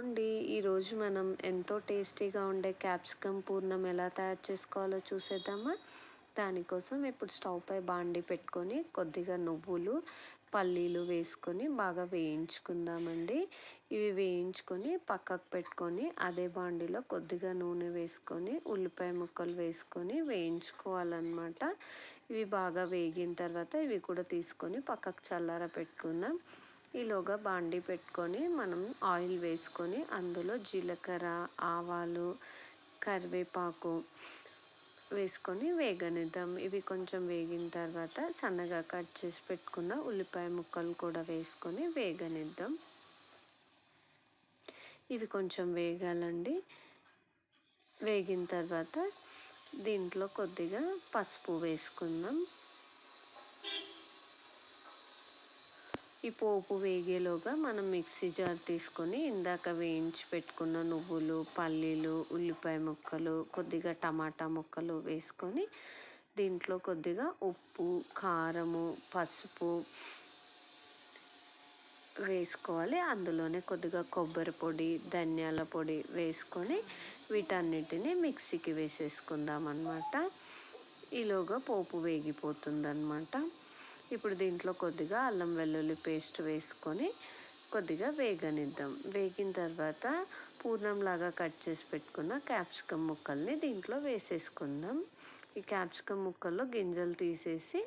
అండి ఈరోజు మనం ఎంతో టేస్టీగా ఉండే క్యాప్సికమ్ పూర్ణం ఎలా తయారు చేసుకోవాలో చూసేద్దామా? దానికోసం ఇప్పుడు స్టవ్ పై బాండి పెట్టుకొని కొద్దిగా నువ్వులు పల్లీలు వేసుకొని బాగా వేయించుకుందామండి. ఇవి వేయించుకొని పక్కకు పెట్టుకొని అదే బాండిలో కొద్దిగా నూనె వేసుకొని ఉల్లిపాయ ముక్కలు వేసుకొని వేయించుకోవాలన్నమాట. ఇవి బాగా వేగిన తర్వాత ఇవి కూడా తీసుకొని పక్కకు చల్లార పెట్టుకుందాం ఈలోగా బాండి పెట్టుకొని మనం ఆయిల్ వేసుకొని అందులో జీలకర్ర ఆవాలు కరివేపాకు వేసుకొని వేగనిద్దాం. ఇవి కొంచెం వేగిన తర్వాత సన్నగా కట్ చేసి పెట్టుకున్న ఉల్లిపాయ ముక్కలు కూడా వేసుకొని వేగనిద్దాం. ఇవి కొంచెం వేగాలండి. వేగిన తర్వాత దీంట్లో కొద్దిగా పసుపు వేసుకుందాం. ఈ పోపు వేగేలోగా మనం మిక్సీ జార్ తీసుకొని ఇందాక వేయించి పెట్టుకున్న నువ్వులు పల్లీలు ఉల్లిపాయ ముక్కలు కొద్దిగా టమాటా ముక్కలు వేసుకొని దీంట్లో కొద్దిగా ఉప్పు కారము పసుపు వేసుకోవాలి. అందులోనే కొద్దిగా కొబ్బరి పొడి ధనియాల పొడి వేసుకొని వీటన్నిటిని మిక్సీకి వేసేసుకుందాం అన్నమాట ఈలోగా పోపు వేగిపోతుందన్నమాట. ఇప్పుడు దీంట్లో కొద్దిగా అల్లం వెల్లుల్లి పేస్ట్ వేసుకొని కొద్దిగా వేగనిద్దాం. వేగిన తర్వాత పూర్ణంలాగా కట్ చేసి పెట్టుకున్న క్యాప్సికమ్ ముక్కల్ని దీంట్లో వేసేసుకుందాం. ఈ క్యాప్సికమ్ ముక్కల్లో గింజలు తీసేసి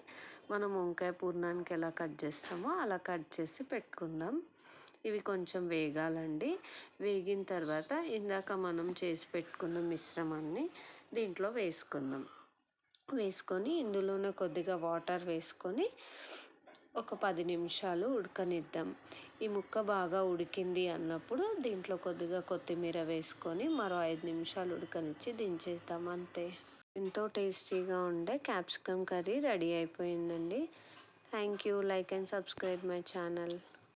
మనం వంకాయ పూర్ణానికి ఎలా కట్ చేస్తామో అలా కట్ చేసి పెట్టుకుందాం. ఇవి కొంచెం వేగాలండి. వేగిన తర్వాత ఇందాక మనం చేసి పెట్టుకున్న మిశ్రమాన్ని దీంట్లో వేసుకుందాం. వేసుకొని ఇందులోనే కొద్దిగా వాటర్ వేసుకొని ఒక పది నిమిషాలు ఉడకనిద్దాం. ఈ ముక్క బాగా ఉడికింది అన్నప్పుడు దీంట్లో కొద్దిగా కొత్తిమీర వేసుకొని మరో ఐదు నిమిషాలు ఉడకనిచ్చి దించేద్దాం అంతే. ఎంతో టేస్టీగా ఉండే క్యాప్సికమ్ కర్రీ రెడీ అయిపోయిందండి. Thank you. Like and subscribe my channel.